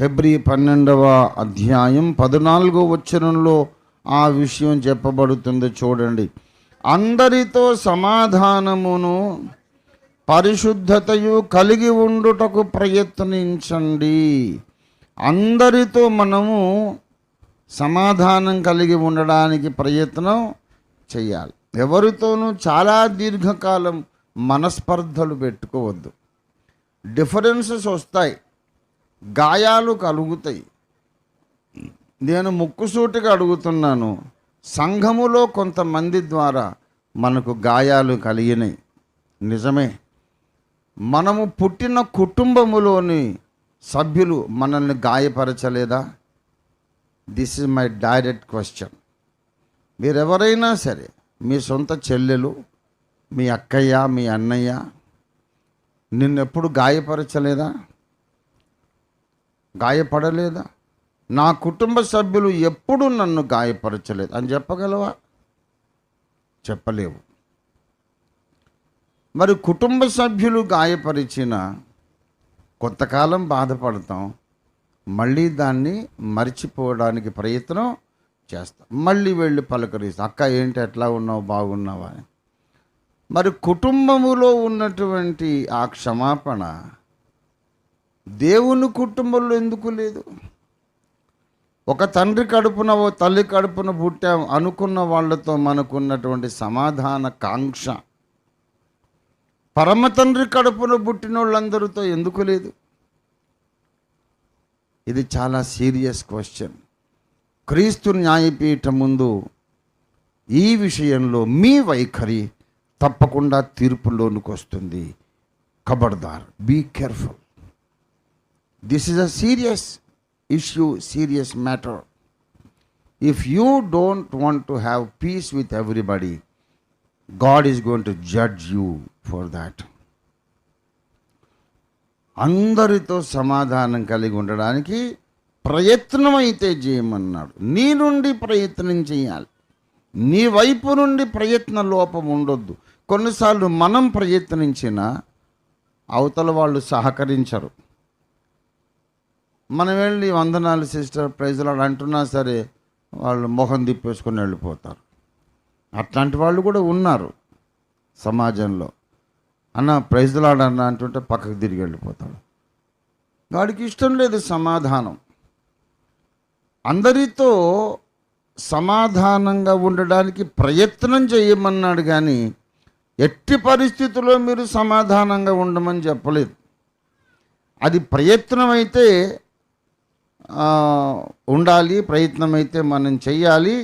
హెబ్రి పన్నెండవ అధ్యాయం పద్నాలుగో వచ్చరంలో ఆ విషయం చెప్పబడుతుంది చూడండి. అందరితో సమాధానమును పరిశుద్ధతయు కలిగి ఉండుటకు ప్రయత్నించండి. అందరితో మనము సమాధానం కలిగి ఉండడానికి ప్రయత్నం చేయాలి. ఎవరితోనూ చాలా దీర్ఘకాలం మనస్పర్ధలు పెట్టుకోవద్దు. డిఫరెన్సెస్ వస్తాయి. గాయాలు కలుగుతాయి. నేను ముక్కుసూటిగా అడుగుతున్నాను సంఘములో కొంతమంది ద్వారా మనకు గాయాలు కలిగినాయి నిజమే మనము పుట్టిన కుటుంబములోని సభ్యులు మనల్ని గాయపరచలేదా? This is my direct question మీరెవరైనా సరే మీ సొంత చెల్లెలు మీ అక్కయ్య మీ అన్నయ్య నిన్నెప్పుడు గాయపరచలేదా? గాయపడలేదా? నా కుటుంబ సభ్యులు ఎప్పుడూ నన్ను గాయపరచలేదు. అని చెప్పగలవా? చెప్పలేవు. మరి కుటుంబ సభ్యులు గాయపరిచిన కొంతకాలం బాధపడతాం. మళ్ళీ దాన్ని మర్చిపోవడానికి ప్రయత్నం చేస్తాం. మళ్ళీ వెళ్ళి పలకరిస్తాం. అక్క ఏంటి? ఎట్లా ఉన్నావు? బాగున్నావా? అని. మరి కుటుంబములో ఉన్నటువంటి ఆ క్షమాపణ దేవుని కుటుంబంలో ఎందుకు లేదు? ఒక తండ్రి కడుపున ఓ తల్లి కడుపున పుట్టాం అనుకున్న వాళ్ళతో మనకున్నటువంటి సమాధాన కాంక్ష. పరమ తండ్రి కడుపున పుట్టిన వాళ్ళందరితో ఎందుకు లేదు? ఇది చాలా సీరియస్ క్వశ్చన్. క్రీస్తు న్యాయపీఠం ముందు ఈ విషయంలో మీ వైఖరి తప్పకుండా తీర్పులోనికి వస్తుంది. ఖబర్దార్ be careful. This is a serious issue serious matter if you don't want to have peace with everybody God is going to judge you for that అందరితో సమాధానం కలిగి ఉండడానికి ప్రయత్నం అయితే చేయమన్నాడు. నీ నుండి ప్రయత్నం చేయాలి. నీ వైపు నుండి ప్రయత్న లోపం ఉండొద్దు. కొన్నిసార్లు మనం ప్రయత్నించిన అవతల వాళ్ళు సహకరించరు. మనం వెళ్ళి వందనాలు సిస్టర్ ప్రైజ్లు అంటున్నా సరే వాళ్ళు మొహం తిప్పేసుకొని వెళ్ళిపోతారు. అట్లాంటి వాళ్ళు కూడా ఉన్నారు సమాజంలో. అన్న ప్రైజ్లాడు అన్న అంటుంటే పక్కకు తిరిగి వెళ్ళిపోతాడు. వాడికి ఇష్టం లేదు సమాధానం. అందరితో సమాధానంగా ఉండడానికి ప్రయత్నం చేయమన్నాడు కానీ ఎట్టి పరిస్థితుల్లో మీరు సమాధానంగా ఉండమని చెప్పలేదు. అది ప్రయత్నం అయితే ఉండాలి ప్రయత్నం అయితే మనం చెయ్యాలి.